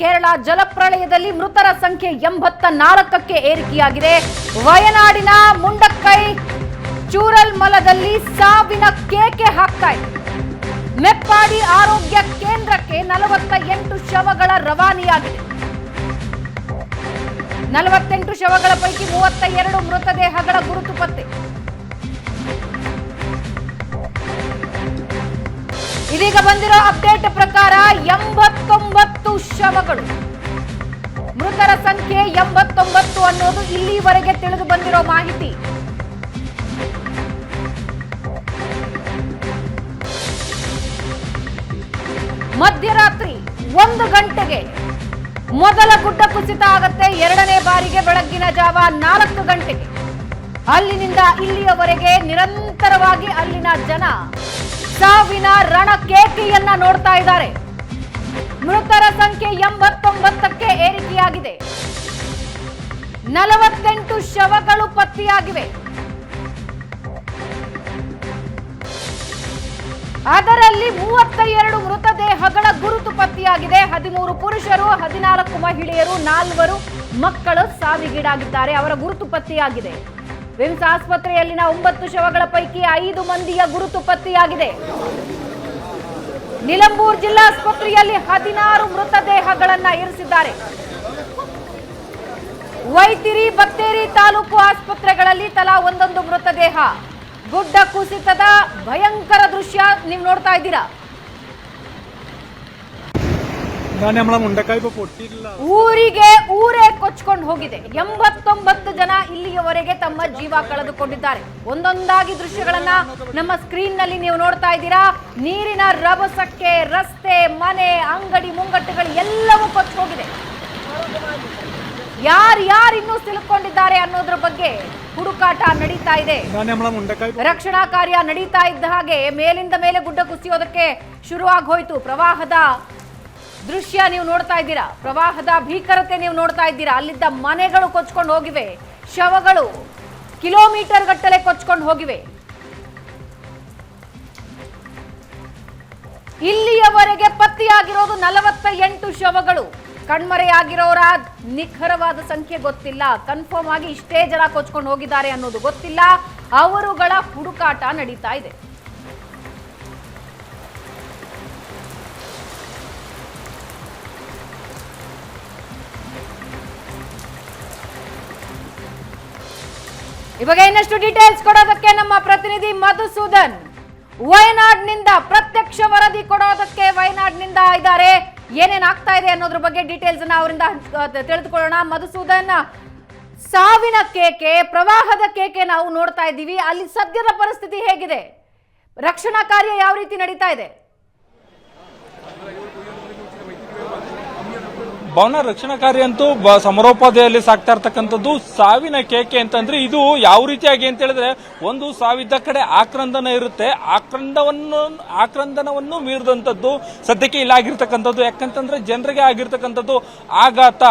ಕೇರಳ ಜಲಪ್ರಳಯದಲ್ಲಿ ಮೃತರ ಸಂಖ್ಯೆ ಎಂಬತ್ತ ನಾಲ್ಕಕ್ಕೆ ಏರಿಕೆಯಾಗಿದೆ. ವಯನಾಡಿನ ಮುಂಡಕ್ಕೈ ಚೂರಲ್ ಮಲದಲ್ಲಿ ಸಾವಿನ ಕೇಕೆ ಹಾಕ್ತಾ ಇದೆ. ಮೆಪ್ಪಾಡಿ ಆರೋಗ್ಯ ಕೇಂದ್ರಕ್ಕೆ ನಲವತ್ತ ಎಂಟು ಶವಗಳ ರವಾನೆಯಾಗಿದೆ. ನಲವತ್ತೆಂಟು ಶವಗಳ ಪೈಕಿ ಮೂವತ್ತ ಎರಡು ಮೃತದೇಹಗಳ ಗುರುತು ಪತ್ತೆ ಇದೀಗ ಬಂದಿರೋ ಅಪ್ಡೇಟ್ ಪ್ರಕಾರ ಎಂಬತ್ತೊಂಬತ್ತು ಶವಗಳು. ಮೃತರ ಸಂಖ್ಯೆ ಎಂಬತ್ತೊಂಬತ್ತು ಅನ್ನೋದು ಇಲ್ಲಿವರೆಗೆ ತಿಳಿದು ಬಂದಿರೋ ಮಾಹಿತಿ. ಮಧ್ಯರಾತ್ರಿ ಒಂದು ಗಂಟೆಗೆ ಮೊದಲ ಗುಡ್ಡ ಕುಸಿತ ಆಗತ್ತೆ. ಎರಡನೇ ಬಾರಿಗೆ ಬೆಳಗ್ಗಿನ ಜಾವ ನಾಲ್ಕು ಗಂಟೆಗೆ. ಅಲ್ಲಿನಿಂದ ಇಲ್ಲಿಯವರೆಗೆ ನಿರಂತರವಾಗಿ ಅಲ್ಲಿನ ಜನ ಸಾವಿನ ರಣ ಕೇಕೆಯನ್ನ ನೋಡ್ತಾ ಇದ್ದಾರೆ. ಮೃತರ ಸಂಖ್ಯೆ ಎಂಬತ್ತೊಂಬತ್ತಕ್ಕೆ ಏರಿಕೆಯಾಗಿದೆ. ನಲವತ್ತೆಂಟು ಶವಗಳು ಪತ್ತೆಯಾಗಿವೆ. ಅದರಲ್ಲಿ ಮೂವತ್ತ ಎರಡು ಮೃತದೇಹಗಳ ಗುರುತು ಪತ್ತೆಯಾಗಿದೆ. ಹದಿಮೂರು ಪುರುಷರು, ಹದಿನಾಲ್ಕು ಮಹಿಳೆಯರು, ನಾಲ್ವರು ಮಕ್ಕಳು ಸಾವಿಗೀಡಾಗಿದ್ದಾರೆ. ಅವರ ಗುರುತು ಪತ್ತೆಯಾಗಿದೆ. ವಿಮ್ಸ್ ಆಸ್ಪತ್ರೆಯಲ್ಲಿನ ಒಂಬತ್ತು ಶವಗಳ ಪೈಕಿ ಐದು ಮಂದಿಯ ಗುರುತು ಪತ್ತೆಯಾಗಿದೆ. ನಿಲಂಬೂರ್ ಜಿಲ್ಲಾಸ್ಪತ್ರೆಯಲ್ಲಿ ಹದಿನಾರು ಮೃತದೇಹಗಳನ್ನ ಇರಿಸಿದ್ದಾರೆ. ವೈತಿರಿ ಬತ್ತೇರಿ ತಾಲೂಕು ಆಸ್ಪತ್ರೆಗಳಲ್ಲಿ ತಲಾ ಒಂದೊಂದು ಮೃತದೇಹ. ಗುಡ್ಡ ಕುಸಿತದ ಭಯಂಕರ ದೃಶ್ಯ ನೀವು ನೋಡ್ತಾ ಇದ್ದೀರಾ? ಊರಿಗೆ ಊರೇ ಕೊಚ್ಕೊಂಡು ಹೋಗಿದೆ. ಎಂಬತ್ತೊಂಬತ್ತು ಜನ ಇಲ್ಲಿಯವರೆಗೆ ತಮ್ಮ ಜೀವ ಕಳೆದುಕೊಂಡಿದ್ದಾರೆ. ಒಂದೊಂದಾಗಿ ದೃಶ್ಯಗಳನ್ನ ನಮ್ಮ ಸ್ಕ್ರೀನ್ನಲ್ಲಿ ನೀವು ನೋಡ್ತಾ ಇದ್ದೀರಾ. ನೀರಿನ ರಭಸಕ್ಕೆ ರಸ್ತೆ ಮನೆ ಅಂಗಡಿ ಮುಂಗಟ್ಟುಗಳು ಎಲ್ಲವೂ ಕೊಚ್ಚ ಹೋಗಿದೆ ಯಾರು ಯಾರು ಇನ್ನೂ ಸಿಲುಕೊಂಡಿದ್ದಾರೆ ಅನ್ನೋದ್ರ ಬಗ್ಗೆ ಹುಡುಕಾಟ ನಡೀತಾ ಇದೆ. ರಕ್ಷಣಾ ಕಾರ್ಯ ನಡೀತಾ ಇದ್ದ ಹಾಗೆ ಮೇಲಿಂದ ಮೇಲೆ ಗುಡ್ಡ ಕುಸಿಯೋದಕ್ಕೆ ಶುರುವಾಗಿ ಹೋಯಿತು. ಪ್ರವಾಹದ ದೃಶ್ಯ ನೀವು ನೋಡ್ತಾ ಇದ್ದೀರಾ? ಪ್ರವಾಹದ ಭೀಕರತೆ ನೀವು ನೋಡ್ತಾ ಇದ್ದೀರಾ? ಅಲ್ಲಿದ್ದ ಮನೆಗಳು ಕೊಚ್ಕೊಂಡು ಹೋಗಿವೆ. ಶವಗಳು ಕಿಲೋಮೀಟರ್ ಗಟ್ಟಲೆ ಕೊಚ್ಕೊಂಡು ಹೋಗಿವೆ. ಇಲ್ಲಿಯವರೆಗೆ ಪತ್ತೆಯಾಗಿರೋದು ನಲವತ್ತ ಎಂಟು ಶವಗಳು. ಕಣ್ಮರೆಯಾಗಿರೋರ ನಿಖರವಾದ ಸಂಖ್ಯೆ ಗೊತ್ತಿಲ್ಲ. ಕನ್ಫರ್ಮ್ ಆಗಿ ಇಷ್ಟೇ ಜನ ಕೊಚ್ಕೊಂಡು ಹೋಗಿದ್ದಾರೆ ಅನ್ನೋದು ಗೊತ್ತಿಲ್ಲ. ಅವರುಗಳ ಹುಡುಕಾಟ ನಡೀತಾ ಇದೆ. ಇವಾಗ ಇನ್ನಷ್ಟು ಡೀಟೇಲ್ಸ್ ಕೊಡೋದಕ್ಕೆ ನಮ್ಮ ಪ್ರತಿನಿಧಿ ಮಧುಸೂದನ್ ವಯನಾಡ್ನಿಂದ ಪ್ರತ್ಯಕ್ಷ ವರದಿ ಕೊಡೋದಕ್ಕೆ ವಯನಾಡ್ನಿಂದ ಇದ್ದಾರೆ. ಏನೇನ್ ಆಗ್ತಾ ಇದೆ ಅನ್ನೋದ್ರ ಬಗ್ಗೆ ಡೀಟೇಲ್ಸ್ ಅವರಿಂದ ತಿಳಿದುಕೊಳ್ಳೋಣ. ಮಧುಸೂದನ್, ಸಾವಿನ ಕೇಕೆ, ಪ್ರವಾಹದ ಕೇಕೆ ನಾವು ನೋಡ್ತಾ ಇದ್ದೀವಿ. ಅಲ್ಲಿ ಸದ್ಯದ ಪರಿಸ್ಥಿತಿ ಹೇಗಿದೆ? ರಕ್ಷಣಾ ಕಾರ್ಯ ಯಾವ ರೀತಿ ನಡೀತಾ ಇದೆ? ಭವನ ರಕ್ಷಣಾ ಕಾರ್ಯ ಅಂತೂ ಸಮರೋಪಾದಿಯಲ್ಲಿ ಸಾಕ್ತಾ ಇರ್ತಕ್ಕಂಥದ್ದು ಸಾವಿನ ಕೇಕೆ ಅಂತಂದ್ರೆ ಇದು ಯಾವ ರೀತಿಯಾಗಿ ಅಂತ ಹೇಳಿದ್ರೆ ಒಂದು ಸಾವಿದ್ದ ಕಡೆ ಆಕ್ರಂದನ ಇರುತ್ತೆ. ಆಕ್ರಂದವನ್ನು, ಆಕ್ರಂದನವನ್ನು ಮೀರಿದಂಥದ್ದು ಸದ್ಯಕ್ಕೆ ಇಲ್ಲ ಆಗಿರ್ತಕ್ಕಂಥದ್ದು. ಯಾಕಂತಂದ್ರೆ ಜನರಿಗೆ ಆಗಿರ್ತಕ್ಕಂಥದ್ದು ಆಘಾತ.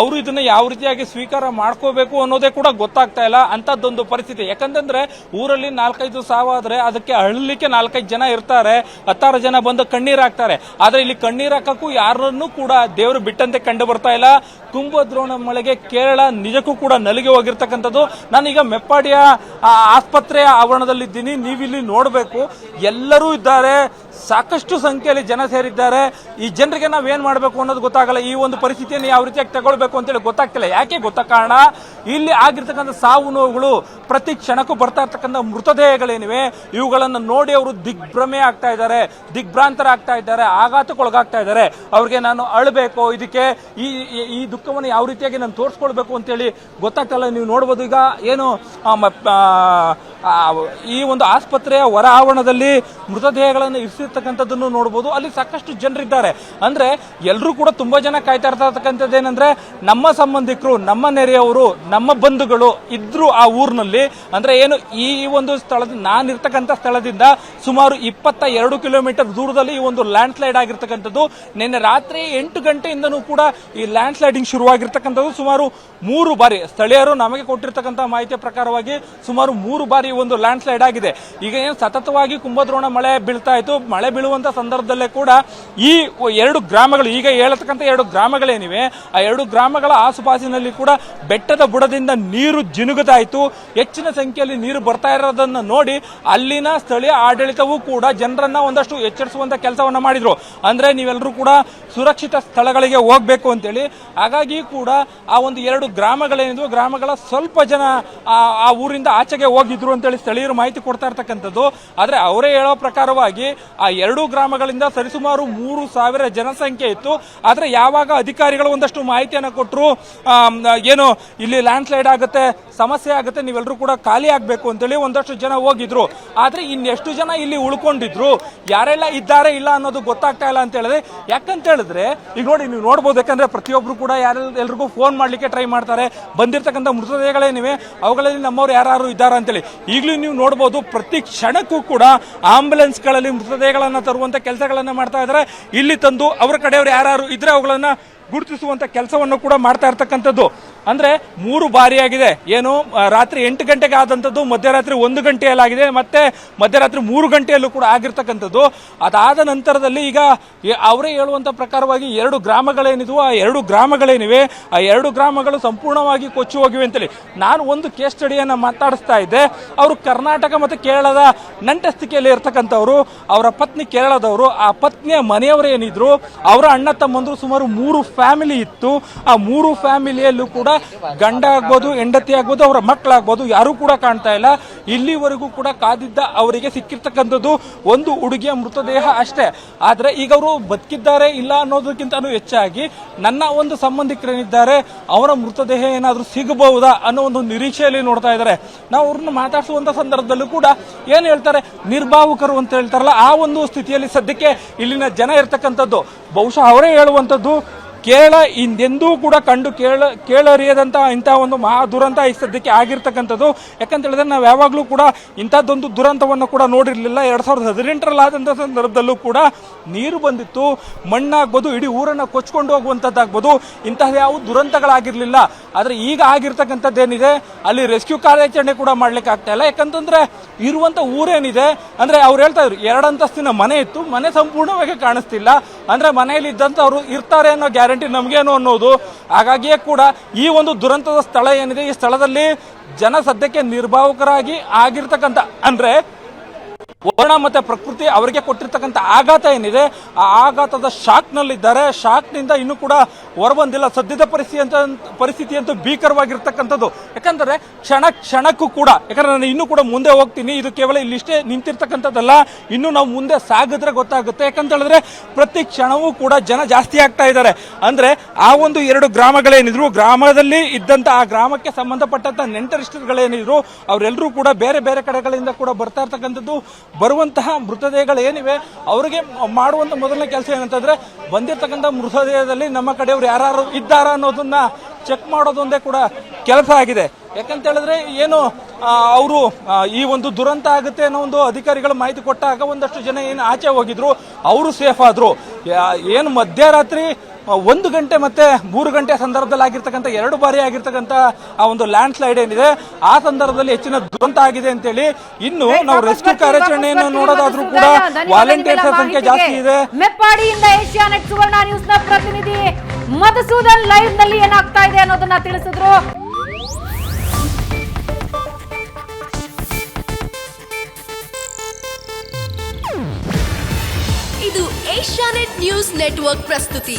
ಅವರು ಇದನ್ನ ಯಾವ ರೀತಿಯಾಗಿ ಸ್ವೀಕಾರ ಮಾಡ್ಕೋಬೇಕು ಅನ್ನೋದೇ ಕೂಡ ಗೊತ್ತಾಗ್ತಾ ಇಲ್ಲ. ಅಂತದ್ದೊಂದು ಪರಿಸ್ಥಿತಿ. ಯಾಕಂತಂದ್ರೆ ಊರಲ್ಲಿ ನಾಲ್ಕೈದು ಸಾವಾದ್ರೆ ಅದಕ್ಕೆ ಅಳಲಿಕ್ಕೆ ನಾಲ್ಕೈದು ಜನ ಇರ್ತಾರೆ. ಹತ್ತಾರು ಜನ ಬಂದು ಕಣ್ಣೀರ್ ಹಾಕ್ತಾರೆ. ಆದ್ರೆ ಇಲ್ಲಿ ಕಣ್ಣೀರ್ ಹಾಕಕ್ಕೂ ಯಾರನ್ನು ಕೂಡ ದೇವರು ಬಿಟ್ಟಂತೆ ಕಂಡು ಬರ್ತಾ ಇಲ್ಲ. ಕುಂಭದ್ರೋಣ ಮಳೆಗೆ ಕೇರಳ ನಿಜಕ್ಕೂ ಕೂಡ ನಲಿಗೆ ಹೋಗಿರ್ತಕ್ಕಂಥದ್ದು. ನಾನೀಗ ಮೆಪ್ಪಾಡಿಯ ಆಸ್ಪತ್ರೆಯ ಆವರಣದಲ್ಲಿದ್ದೀನಿ. ನೀವಿಲ್ಲಿ ನೋಡಬೇಕು. ಎಲ್ಲರೂ ಇದ್ದಾರೆ. ಸಾಕಷ್ಟು ಸಂಖ್ಯೆಯಲ್ಲಿ ಜನ ಸೇರಿದ್ದಾರೆ. ಈ ಜನರಿಗೆ ನಾವು ಏನ್ ಮಾಡಬೇಕು ಅನ್ನೋದು ಗೊತ್ತಾಗಲ್ಲ. ಈ ಒಂದು ಪರಿಸ್ಥಿತಿಯನ್ನು ಯಾವ ರೀತಿಯಾಗಿ ತಗೊಳ್ಬೇಕು ಅಂತೇಳಿ ಗೊತ್ತಾಗ್ತಿಲ್ಲ. ಯಾಕೆ ಗೊತ್ತ ಕಾರಣ? ಇಲ್ಲಿ ಆಗಿರ್ತಕ್ಕಂಥ ಸಾವು ನೋವುಗಳು ಪ್ರತಿ ಕ್ಷಣಕ್ಕೂ ಬರ್ತಾ ಇರ್ತಕ್ಕಂಥ ಮೃತದೇಹಗಳೇನಿವೆ. ಇವುಗಳನ್ನು ನೋಡಿ ಅವರು ದಿಗ್ಭ್ರಮೆ ಆಗ್ತಾ ಇದ್ದಾರೆ. ದಿಗ್ಭ್ರಾಂತರ ಆಗ್ತಾ ಇದ್ದಾರೆ. ಆಘಾತಕ್ಕೊಳಗಾಗ್ತಾ ಇದ್ದಾರೆ. ಅವ್ರಿಗೆ ನಾನು ಅಳಬೇಕು. ಇದಕ್ಕೆ ಈ, ಈ- ದುಃಖವನ್ನು ಯಾವ ರೀತಿಯಾಗಿ ನಾನು ತೋರಿಸ್ಕೊಳ್ಬೇಕು ಅಂತೇಳಿ ಗೊತ್ತಾಗ್ತಲ್ಲ. ನೀವು ನೋಡ್ಬೋದು ಈಗ ಏನು ಈ ಒಂದು ಆಸ್ಪತ್ರೆಯ ಹೊರ ಆವರಣದಲ್ಲಿ ಮೃತದೇಹಗಳನ್ನು ಇರಿಸಿರ್ತಕ್ಕಂಥದ್ದನ್ನು ನೋಡ್ಬೋದು. ಅಲ್ಲಿ ಸಾಕಷ್ಟು ಜನರಿದ್ದಾರೆ. ಅಂದ್ರೆ ಎಲ್ಲರೂ ಕೂಡ ತುಂಬಾ ಜನ ಕಾಯ್ತಾ ಇರ್ತಕ್ಕಂಥದ್ದು ಏನಂದ್ರೆ ನಮ್ಮ ಸಂಬಂಧಿಕರು, ನಮ್ಮ ನೆರೆಯವರು, ನಮ್ಮ ಬಂಧುಗಳು ಇದ್ರು ಆ ಊರಿನಲ್ಲಿ. ಅಂದ್ರೆ ಏನು ಈ ಒಂದು ಸ್ಥಳದ ನಾನಿರ್ತಕ್ಕಂಥ ಸ್ಥಳದಿಂದ ಸುಮಾರು ಇಪ್ಪತ್ತ ಎರಡು ಕಿಲೋಮೀಟರ್ ದೂರದಲ್ಲಿ ಈ ಒಂದು ಲ್ಯಾಂಡ್ ಸ್ಲೈಡ್ ಆಗಿರ್ತಕ್ಕಂಥದ್ದು. ನಿನ್ನೆ ರಾತ್ರಿ ಎಂಟು ಗಂಟೆಯಿಂದನೂ ಕೂಡ ಈ ಲ್ಯಾಂಡ್ ಸ್ಲೈಡಿಂಗ್ ಶುರುವಾಗಿರ್ತಕ್ಕಂಥದ್ದು. ಸುಮಾರು ಮೂರು ಬಾರಿ ಸ್ಥಳೀಯರು ನಮಗೆ ಕೊಟ್ಟಿರ್ತಕ್ಕಂಥ ಮಾಹಿತಿಯ ಪ್ರಕಾರವಾಗಿ ಸುಮಾರು ಮೂರು ಬಾರಿ ಒಂದು ಲ್ಯಾಂಡ್ ಸ್ಲೈಡ್ ಆಗಿದೆ. ಈಗ ಏನು ಸತತವಾಗಿ ಕುಂಭದ್ರೋಣ ಮಳೆ ಬೀಳ್ತಾ ಇತ್ತು. ಮಳೆ ಬೀಳುವಂಥ ಸಂದರ್ಭದಲ್ಲೇ ಕೂಡ ಈ ಎರಡು ಗ್ರಾಮಗಳು, ಈಗ ಹೇಳತಕ್ಕಂಥ ಎರಡು ಗ್ರಾಮಗಳೇನಿವೆ, ಆ ಎರಡು ಗ್ರಾಮಗಳ ಆಸುಪಾಸಿನಲ್ಲಿ ಕೂಡ ಬೆಟ್ಟದ ಬುಡದಿಂದ ನೀರು ಜಿನುಗುತ್ತಾಯಿತು ಹೆಚ್ಚಿನ ಸಂಖ್ಯೆಯಲ್ಲಿ ನೀರು ಬರ್ತಾ ಇರೋದನ್ನ ನೋಡಿ ಅಲ್ಲಿನ ಸ್ಥಳೀಯ ಆಡಳಿತವೂ ಕೂಡ ಜನರನ್ನ ಒಂದಷ್ಟು ಎಚ್ಚರಿಸುವಂತ ಕೆಲಸವನ್ನ ಮಾಡಿದ್ರು. ಅಂದ್ರೆ ನೀವೆಲ್ಲರೂ ಕೂಡ ಸುರಕ್ಷಿತ ಸ್ಥಳಗಳಿಗೆ ಹೋಗ್ಬೇಕು ಅಂತೇಳಿ. ಹಾಗಾಗಿ ಕೂಡ ಆ ಒಂದು ಎರಡು ಗ್ರಾಮಗಳೇನಿದ್ವು, ಗ್ರಾಮಗಳ ಸ್ವಲ್ಪ ಜನ ಆ ಊರಿಂದ ಆಚೆಗೆ ಹೋಗಿದ್ರು ಅಂತೇಳಿ ಸ್ಥಳೀಯರು ಮಾಹಿತಿ ಕೊಡ್ತಾ ಇರ್ತಕ್ಕಂಥದ್ದು. ಆದ್ರೆ ಅವರೇ ಹೇಳೋ ಪ್ರಕಾರವಾಗಿ ಎರಡು ಗ್ರಾಮಗಳಿಂದ ಸರಿಸುಮಾರು ಮೂರು ಸಾವಿರ ಜನಸಂಖ್ಯೆ ಇತ್ತು. ಆದರೆ ಯಾವಾಗ ಅಧಿಕಾರಿಗಳು ಒಂದಷ್ಟು ಮಾಹಿತಿಯನ್ನು ಕೊಟ್ಟರು ಏನು ಇಲ್ಲಿ ಲ್ಯಾಂಡ್ ಸ್ಲೈಡ್ ಆಗುತ್ತೆ ಸಮಸ್ಯೆ ಆಗುತ್ತೆ ನೀವೆಲ್ಲರೂ ಕೂಡ ಖಾಲಿ ಆಗಬೇಕು ಅಂತೇಳಿ ಒಂದಷ್ಟು ಜನ ಹೋಗಿದ್ರು. ಆದರೆ ಇನ್ನೆಷ್ಟು ಜನ ಇಲ್ಲಿ ಉಳ್ಕೊಂಡಿದ್ರು? ಯಾರೆಲ್ಲ ಇದ್ದಾರೆ, ಇಲ್ಲ ಅನ್ನೋದು ಗೊತ್ತಾಗ್ತಾ ಇಲ್ಲ ಅಂತ ಹೇಳಿದ್ರೆ, ಯಾಕಂತ ಹೇಳಿದ್ರೆ, ಈಗ ನೋಡಿ, ನೀವು ನೋಡ್ಬೋದು, ಯಾಕಂದ್ರೆ ಪ್ರತಿಯೊಬ್ರು ಕೂಡ ಯಾರು ಎಲ್ರಿಗೂ ಫೋನ್ ಮಾಡಲಿಕ್ಕೆ ಟ್ರೈ ಮಾಡ್ತಾರೆ. ಬಂದಿರತಕ್ಕಂಥ ಮೃತದೇಹಗಳೇನಿವೆ, ಅವುಗಳಲ್ಲಿ ನಮ್ಮವ್ರು ಯಾರು ಇದ್ದಾರೆ ಅಂತೇಳಿ. ಈಗಲೂ ನೀವು ನೋಡ್ಬೋದು, ಪ್ರತಿ ಕ್ಷಣಕ್ಕೂ ಕೂಡ ಆಂಬುಲೆನ್ಸ್ಗಳಲ್ಲಿ ಮೃತದೇಹಗಳನ್ನು ತರುವಂತ ಕೆಲಸಗಳನ್ನು ಮಾಡ್ತಾ ಇದ್ದಾರೆ ಇಲ್ಲಿ ತಂದು ಅವರ ಕಡೆಯವರು ಯಾರು ಇದ್ರೆ ಅವುಗಳನ್ನು ಗುರುತಿಸುವಂತ ಕೆಲಸವನ್ನು ಕೂಡ ಮಾಡ್ತಾ ಇರ್ತಕ್ಕಂಥದ್ದು. ಅಂದ್ರೆ ಮೂರು ಬಾರಿಯಾಗಿದೆ. ಏನು ರಾತ್ರಿ ಎಂಟು ಗಂಟೆಗೆ ಆದಂಥದ್ದು, ಮಧ್ಯರಾತ್ರಿ ಒಂದು ಗಂಟೆಯಲ್ಲಾಗಿದೆ, ಮತ್ತೆ ಮಧ್ಯರಾತ್ರಿ ಮೂರು ಗಂಟೆಯಲ್ಲೂ ಕೂಡ ಆಗಿರ್ತಕ್ಕಂಥದ್ದು. ಅದಾದ ನಂತರದಲ್ಲಿ ಈಗ ಅವರೇ ಹೇಳುವಂತ ಪ್ರಕಾರವಾಗಿ ಎರಡು ಗ್ರಾಮಗಳೇನಿದ್ವು ಆ ಎರಡು ಗ್ರಾಮಗಳೇನಿವೆ, ಆ ಎರಡು ಗ್ರಾಮಗಳು ಸಂಪೂರ್ಣವಾಗಿ ಕೊಚ್ಚಿ ಹೋಗಿವೆ ಅಂತೇಳಿ. ನಾನು ಒಂದು ಕೇಸ್ ಸ್ಟಡಿಯನ್ನ ಮಾತಾಡಿಸ್ತಾ ಇದ್ದೆ. ಅವರು ಕರ್ನಾಟಕ ಮತ್ತು ಕೇರಳದ ನಂಟಸ್ತಿಕೆಯಲ್ಲಿ ಇರ್ತಕ್ಕಂಥವ್ರು, ಅವರ ಪತ್ನಿ ಕೇರಳದವರು, ಆ ಪತ್ನಿಯ ಮನೆಯವರು ಏನಿದ್ರು, ಅವರ ಅಣ್ಣ ತಮ್ಮಂದ್ರು ಸುಮಾರು ಮೂರು ಫ್ಯಾಮಿಲಿ ಇತ್ತು. ಆ ಮೂರು ಫ್ಯಾಮಿಲಿಯಲ್ಲೂ ಕೂಡ ಗಂಡ ಆಗ್ಬೋದು, ಹೆಂಡತಿ ಆಗ್ಬೋದು, ಅವರ ಮಕ್ಕಳಾಗ್ಬೋದು, ಯಾರೂ ಕೂಡ ಕಾಣ್ತಾ ಇಲ್ಲ. ಇಲ್ಲಿವರೆಗೂ ಕೂಡ ಕಾದಿದ್ದ ಅವರಿಗೆ ಸಿಕ್ಕಿರ್ತಕ್ಕಂಥದ್ದು ಒಂದು ಹುಡುಗಿಯ ಮೃತದೇಹ ಅಷ್ಟೇ. ಆದರೆ ಈಗ ಅವರು ಬದುಕಿದ್ದಾರೆ ಇಲ್ಲ ಅನ್ನೋದಕ್ಕಿಂತನೂ ಹೆಚ್ಚಾಗಿ ನನ್ನ ಒಂದು ಸಂಬಂಧಿಕರೇನಿದ್ದಾರೆ, ಅವರ ಮೃತದೇಹ ಏನಾದರೂ ಸಿಗಬಹುದಾ ಅನ್ನೋ ಒಂದು ನಿರೀಕ್ಷೆಯಲ್ಲಿ ನೋಡ್ತಾ ಇದ್ದಾರೆ. ನಾವು ಅವ್ರನ್ನ ಮಾತಾಡಿಸುವಂತ ಸಂದರ್ಭದಲ್ಲೂ ಕೂಡ ಏನು ಹೇಳ್ತಾರೆ, ನಿರ್ಭಾವುಕರು ಅಂತ ಹೇಳ್ತಾರಲ್ಲ, ಆ ಒಂದು ಸ್ಥಿತಿಯಲ್ಲಿ ಸದ್ಯಕ್ಕೆ ಇಲ್ಲಿನ ಜನ ಇರ್ತಕ್ಕಂಥದ್ದು. ಬಹುಶಃ ಅವರೇ ಹೇಳುವಂಥದ್ದು ಕೇರಳ ಹಿಂದೆಂದೂ ಕೂಡ ಕಂಡು ಕೇಳ ಕೇಳರಿಯದಂಥ ಇಂಥ ಒಂದು ಮಹಾ ದುರಂತ ಈ ಸದ್ಯಕ್ಕೆ ಆಗಿರ್ತಕ್ಕಂಥದ್ದು. ಯಾಕಂತ ಹೇಳಿದ್ರೆ ನಾವು ಯಾವಾಗಲೂ ಕೂಡ ಇಂಥದ್ದೊಂದು ದುರಂತವನ್ನು ಕೂಡ ನೋಡಿರಲಿಲ್ಲ. ಎರಡು ಸಾವಿರದ ಹದಿನೆಂಟರಲ್ಲಿ ಆದಂಥ ಸಂದರ್ಭದಲ್ಲೂ ಕೂಡ ನೀರು ಬಂದಿತ್ತು. ಮಣ್ಣಾಗ್ಬೋದು, ಇಡೀ ಊರನ್ನು ಕೊಚ್ಕೊಂಡು ಹೋಗುವಂಥದ್ದಾಗ್ಬೋದು ಇಂತಹ ಯಾವ ದುರಂತಗಳಾಗಿರಲಿಲ್ಲ. ಆದರೆ ಈಗ ಆಗಿರ್ತಕ್ಕಂಥದ್ದೇನಿದೆ, ಅಲ್ಲಿ ರೆಸ್ಕ್ಯೂ ಕಾರ್ಯಾಚರಣೆ ಕೂಡ ಮಾಡ್ಲಿಕ್ಕೆ ಆಗ್ತಾ ಇಲ್ಲ. ಯಾಕಂತಂದ್ರೆ ಇರುವಂಥ ಊರೇನಿದೆ, ಅಂದರೆ ಅವ್ರು ಹೇಳ್ತಾ ಇದ್ರು, ಎರಡಂತಸ್ತಿನ ಮನೆ ಇತ್ತು. ಮನೆ ಸಂಪೂರ್ಣವಾಗಿ ಕಾಣಿಸ್ತಿಲ್ಲ. ಅಂದರೆ ಮನೆಯಲ್ಲಿ ಇದ್ದಂಥವ್ರು ಇರ್ತಾರೆ ಅನ್ನೋ ಗ್ಯಾರಂಟಿ ನಮಗೇನು ಅನ್ನೋದು. ಹಾಗಾಗಿಯೇ ಕೂಡ ಈ ಒಂದು ದುರಂತದ ಸ್ಥಳ ಏನಿದೆ, ಈ ಸ್ಥಳದಲ್ಲಿ ಜನ ಸದ್ಯಕ್ಕೆ ನಿರ್ಭಾವಕರಾಗಿ ಆಗಿರ್ತಕ್ಕಂಥ ಅಂದ್ರೆ ವರ್ಣ ಮತ್ತು ಪ್ರಕೃತಿ ಅವರಿಗೆ ಕೊಟ್ಟಿರ್ತಕ್ಕಂಥ ಆಘಾತ ಏನಿದೆ, ಆ ಆಘಾತದ ಶಾಕ್ನಲ್ಲಿದ್ದಾರೆ. ಶಾಕ್ನಿಂದ ಶಾಕ್ನಿಂದ ಇನ್ನೂ ಕೂಡ ಹೊರಬಂದಿಲ್ಲ. ಸದ್ಯದ ಪರಿಸ್ಥಿತಿ ಅಂತ, ಪರಿಸ್ಥಿತಿ ಅಂತೂ ಭೀಕರವಾಗಿರ್ತಕ್ಕಂಥದ್ದು. ಯಾಕಂದರೆ ಕ್ಷಣ ಕ್ಷಣಕ್ಕೂ ಕೂಡ, ಯಾಕಂದ್ರೆ ನಾನು ಇನ್ನೂ ಕೂಡ ಮುಂದೆ ಹೋಗ್ತೀನಿ. ಇದು ಕೇವಲ ಇಲ್ಲಿಷ್ಟೇ ನಿಂತಿರ್ತಕ್ಕಂಥದ್ದಲ್ಲ. ಇನ್ನು ನಾವು ಮುಂದೆ ಸಾಗಿದ್ರೆ ಗೊತ್ತಾಗುತ್ತೆ. ಯಾಕಂತ ಹೇಳಿದ್ರೆ ಪ್ರತಿ ಕ್ಷಣವೂ ಕೂಡ ಜನ ಜಾಸ್ತಿ ಆಗ್ತಾ ಇದ್ದಾರೆ. ಅಂದ್ರೆ ಆ ಒಂದು ಎರಡು ಗ್ರಾಮಗಳೇನಿದ್ರು, ಗ್ರಾಮದಲ್ಲಿ ಇದ್ದಂಥ, ಆ ಗ್ರಾಮಕ್ಕೆ ಸಂಬಂಧಪಟ್ಟಂಥ ನೆಂಟರಿಷ್ಟರುಗಳೇನಿದ್ರು ಅವರೆಲ್ಲರೂ ಕೂಡ ಬೇರೆ ಬೇರೆ ಕಡೆಗಳಿಂದ ಕೂಡ ಬರ್ತಾ ಇರ್ತಕ್ಕಂಥದ್ದು. ಮೃತದೇಹಗಳು ಏನಿವೆ ಅವರಿಗೆ ಮಾಡುವಂತ ಮೊದಲನೇ ಕೆಲಸ ಏನಂತಂದ್ರೆ, ಬಂದಿರತಕ್ಕಂಥ ಮೃತದೇಹದಲ್ಲಿ ನಮ್ಮ ಕಡೆಯವರು ಯಾರು ಇದ್ದಾರ ಅನ್ನೋದನ್ನ ಚೆಕ್ ಮಾಡೋದೊಂದೇ ಕೂಡ ಕೆಲಸ ಆಗಿದೆ. ಯಾಕಂತ ಹೇಳಿದ್ರೆ ಏನು ಅವರು ಈ ಒಂದು ದುರಂತ ಆಗುತ್ತೆ ಅನ್ನೋ ಒಂದು ಅಧಿಕಾರಿಗಳು ಮಾಹಿತಿ ಕೊಟ್ಟಾಗ ಒಂದಷ್ಟು ಜನ ಏನು ಆಚೆ ಹೋಗಿದ್ರು, ಅವರು ಸೇಫ್ ಆದ್ರು. ಏನು ಮಧ್ಯರಾತ್ರಿ ಒಂದು ಗಂಟೆ ಮತ್ತೆ ಮೂರು ಗಂಟೆ ಸಂದರ್ಭದಲ್ಲಿ ಆಗಿರ್ತಕ್ಕಂಥ ಎರಡು ಬಾರಿ ಆಗಿರ್ತಕ್ಕಂಥ ಆ ಒಂದು ಲ್ಯಾಂಡ್ ಸ್ಲೈಡ್ ಏನಿದೆ ಆ ಸಂದರ್ಭದಲ್ಲಿ ಹೆಚ್ಚಿನ ದುರಂತ ಆಗಿದೆ ಅಂತೇಳಿ ಇನ್ನು ನಾವು ರೆಸ್ಕ್ಯೂ ಕಾರ್ಯಾಚರಣೆಯನ್ನು ನೋಡೋದಾದ್ರೂ ಕೂಡ ವಾಲಂಟಿಯರ್ಸ್ ಸಂಖ್ಯೆ ಜಾಸ್ತಿ ಇದೆ. ಮೆಪ್ಪಾಡಿಯಿಂದ ಏಷ್ಯಾ ನೆಟ್ ಸುವರ್ಣ ನ್ಯೂಸ್ನ ಪ್ರತಿನಿಧಿ ಮಧುಸೂದನ್ ಲೈವ್ನಲ್ಲಿ ಏನಾಗ್ತಾ ಇದೆ ಅನ್ನೋದನ್ನ ತಿಳಿಸಿದ್ರು. ಇದು ಏಷ್ಯಾನೆಟ್ ನ್ಯೂಸ್ ನೆಟ್ವರ್ಕ್ ಪ್ರಸ್ತುತಿ.